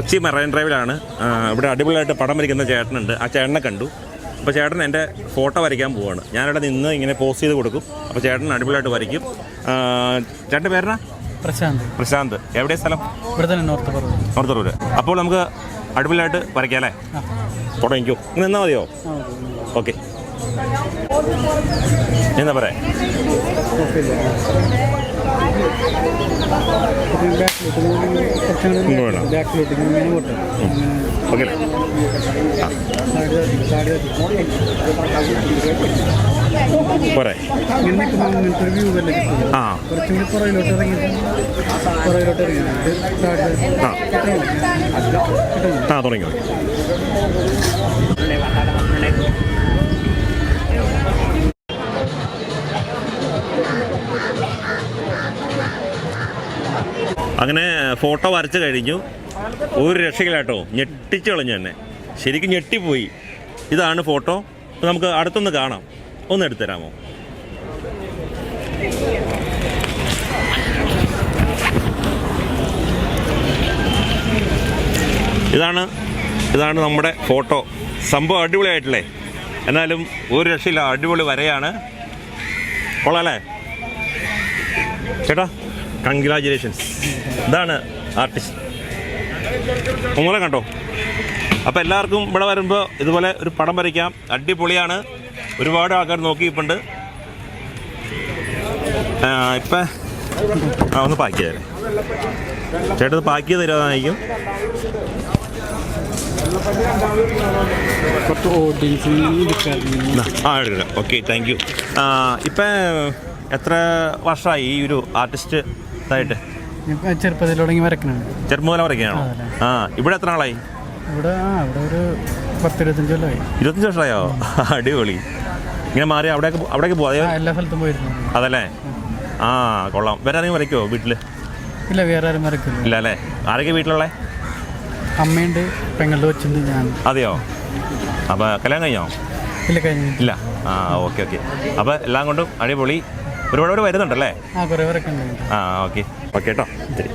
Kochi marine ഡ്രൈവിലാണ്. ഇവിടെ അടിപൊളിയായിട്ട് പടം വരയ്ക്കുന്ന ചേട്ടനുണ്ട്. ആ ചേട്ടനെ കണ്ടു. അപ്പോൾ ചേട്ടൻ എന്റെ ഫോട്ടോ വരയ്ക്കാൻ പോവാണ്. ഞാനിവിടെ നിന്ന് ഇങ്ങനെ പോസ്റ്റ് ചെയ്ത് കൊടുക്കും. അപ്പോൾ ചേട്ടൻ അടിപൊളിയായിട്ട് വരയ്ക്കും. ചേട്ടന്റെ പേരണ പ്രശാന്ത്. പ്രശാന്ത്. എവിടെ സ്ഥലം? ഇവിടെ തന്നെ നോർത്ത് പറവൂർ നോർത്തറൂര്. അപ്പോൾ നമുക്ക് അടിപൊളിയായിട്ട് വരയ്ക്കാം അല്ലേ? ഫോട്ടോ എനിക്കോ ഇങ്ങനെ നിന്നാൽ മതിയോ? ഓക്കെ. എന്താ പറയാ? ഓക്കെ. പോരെ. ആ. തുടങ്ങി. അങ്ങനെ ഫോട്ടോ വരച്ച് കഴിഞ്ഞു. ഒരു രക്ഷയില്ല കേട്ടോ ഞെട്ടിച്ച് കളഞ്ഞു തന്നെ ശരിക്കും ഞെട്ടിപ്പോയി. ഇതാണ് ഫോട്ടോ. നമുക്ക് അടുത്തൊന്ന് കാണാം. ഒന്ന് എടുത്തു തരാമോ? ഇതാണ് ഇതാണ് നമ്മുടെ ഫോട്ടോ. സംഭവം അടിപൊളിയായിട്ടില്ലേ? എന്നാലും ഒരു രക്ഷയില്ല. അടിപൊളി വരയാണ്. കൊള്ളാലേ ചേട്ടാ കൺഗ്രാജുലേഷൻസ് ഇതാണ് ആർട്ടിസ്റ്റ് ഒന്നുകൂടെ കണ്ടോ? അപ്പോൾ എല്ലാവർക്കും ഇവിടെ വരുമ്പോൾ ഇതുപോലെ ഒരു പടം വരയ്ക്കാം. അടിപൊളിയാണ്. ഒരുപാട് ആൾക്കാർ നോക്കിയിട്ടുണ്ട്. ഇപ്പം ആ ഒന്ന് പാക്ക് ചെയ്തേ ചേട്ടത് പാക്ക് ചെയ്ത് തരുന്നതായിരിക്കും എടുക്കാറുണ്ട്. ആ എടുക്കാം ഓക്കെ താങ്ക് യു ഇപ്പം എത്ര വർഷമായി ഈ ഒരു ആർട്ടിസ്റ്റ് ചെറുപ്പത്തിൽ തുടങ്ങി വരക്കണുണ്ട് ചെറുപ്പം മുതലേ വരയ്ക്കുകയാണോ ആ ഇവിടെ എത്ര നാളായി? ഇവിടെ ആ ഇവിടെ ഒരു പത്തിരുപത്തഞ്ച് കൊല്ലമായി ഇരുപത്തഞ്ച് വർഷമായോ? അടിപൊളി. ഇങ്ങനെ മാറി അവിടേക്ക് അവിടേക്ക് പോവാ? ആ എല്ലാ സ്ഥലത്തും പോയിരുന്നു. അതല്ലേ? ആ കൊള്ളാം. വേറെ ആരെങ്കിലും വരയ്ക്കുമോ വീട്ടിൽ? ഇല്ല വേറെ ആരും വരക്കില്ല ഇല്ല അല്ലേ? ആരൊക്കെ വീട്ടിലുള്ളേ? അമ്മയുണ്ട് പെങ്ങളുടെ കൊച്ചുണ്ട് ഞാൻ. അതെയോ? അപ്പോൾ കല്യാണം കഴിഞ്ഞോ? ഇല്ല കഴിഞ്ഞു ഇല്ല. ആ ഓക്കെ ഓക്കെ. അപ്പോൾ എല്ലാം കൊണ്ടും അടിപൊളി. ഒരുപാട് പേര് വരുന്നുണ്ടല്ലേ? ആ ഓക്കെ. ഓക്കെ കേട്ടോ. ശരി.